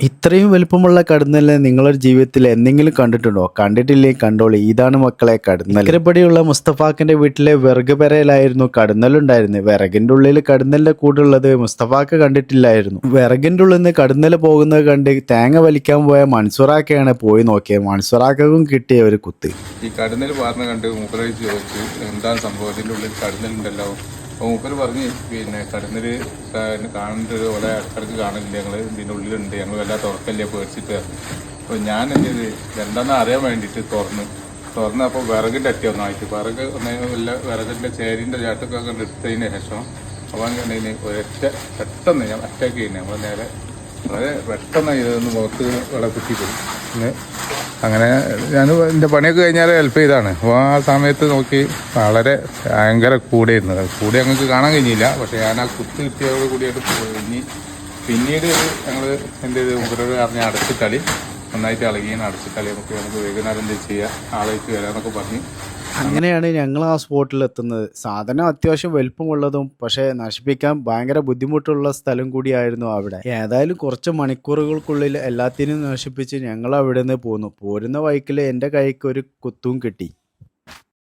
ഇത്രയും വലുപ്പമുള്ള കടന്നലിനെ നിങ്ങളൊരു ജീവിതത്തിൽ എന്തെങ്കിലും കണ്ടിട്ടുണ്ടോ? കണ്ടിട്ടില്ലേ കണ്ടോളി. ഇതാണ് മക്കളെ കടന്നൽ ഇക്കരപ്പടിയുള്ള മുസ്തഫാക്കിന്റെ വീട്ടിലെ വിറക് പെരയിലായിരുന്നു കടന്നലുണ്ടായിരുന്നത് വിറകിന്റെ ഉള്ളിൽ കടന്നലിന്റെ കൂടുള്ളത് മുസ്തഫാക്ക് കണ്ടിട്ടില്ലായിരുന്നു. വിറകിന്റെ ഉള്ളിൽ നിന്ന് കടന്നൽ പോകുന്നത് കണ്ട് തേങ്ങ വലിക്കാൻ പോയ മൺസുറാക്കയാണ് പോയി നോക്കിയത് മൺസുറാക്കും കിട്ടിയ ഒരു കുത്ത്. ഈ കടന്നൽ പറഞ്ഞ കണ്ട് ചോദിച്ചു എന്താണ് സംഭവത്തിന്റെ ഉള്ളിൽ കടന്നലുണ്ടല്ലോ. മൂപ്പര് പറഞ്ഞ് പിന്നെ കടന്നൽ കാണുന്നത് ഇവിടെ ഇടക്കിടക്ക് കാണില്ല ഞങ്ങൾ ഇതിന്റെ ഉള്ളിലുണ്ട്. ഞങ്ങൾ വല്ലാതെ തുറക്കല്ലേ പേടിച്ചിട്ട്. അപ്പോൾ ഞാൻ എന്റെ ഇത് എന്താണെന്ന് അറിയാൻ വേണ്ടിയിട്ട് തുറന്ന്. തുറന്ന് അപ്പോൾ വിറകിന്റെ അറ്റി ഒന്നായിട്ട് വിറക് ഒന്നും വല്ല വിറകിന്റെ ചേരിന്റെ ചാട്ടൊക്കെ കണ്ട് എടുത്തതിന് ശേഷം അപ്പോൾ കണ്ടതിന് ഒരൊറ്റ പെട്ടെന്ന് ഞാൻ അറ്റാക്ക് ചെയ്യുന്നത് നമ്മൾ നേരെ വളരെ പെട്ടെന്ന് ഇതൊന്ന് മുഖത്ത് ഇവിടെ കുത്തിപ്പോയി. പിന്നെ അങ്ങനെ ഞാൻ എന്റെ പണിയൊക്കെ കഴിഞ്ഞാൽ ഹെൽപ്പ് ചെയ്താണ്. അപ്പോൾ ആ സമയത്ത് നോക്കി വളരെ ഭയങ്കര കൂടെയായിരുന്നു കൂടെ ഞങ്ങൾക്ക് കാണാൻ കഴിഞ്ഞില്ല. പക്ഷേ ഞാൻ ആ കുത്ത് കിട്ടിയതോട് കൂടിയായിട്ട് ഇനി പിന്നീട് ഞങ്ങൾ എന്റെ ചെയ്ത് മുമ്പരോട് അറിഞ്ഞ അടച്ചിട്ടളി നന്നായിട്ട് ഇളകിയാണ്. അടച്ചിട്ടളി നമുക്ക് നമുക്ക് വൈകുന്നേരം എന്താ ചെയ്യുക ആളേക്ക് വരാമെന്നൊക്കെ പറഞ്ഞ് അങ്ങനെയാണ് ഞങ്ങൾ ആ സ്പോട്ടിൽ എത്തുന്നത്. സാധനം അത്യാവശ്യം വലുപ്പമുള്ളതും പക്ഷേ നശിപ്പിക്കാൻ ഭയങ്കര ബുദ്ധിമുട്ടുള്ള സ്ഥലം കൂടിയായിരുന്നു അവിടെ. ഏതായാലും കുറച്ച് മണിക്കൂറുകൾക്കുള്ളിൽ എല്ലാത്തിനും നശിപ്പിച്ച് ഞങ്ങൾ അവിടെ നിന്ന് പോന്നു. പോരുന്ന വൈക്കിൽ എന്റെ കൈക്ക് ഒരു കുത്തും കിട്ടി.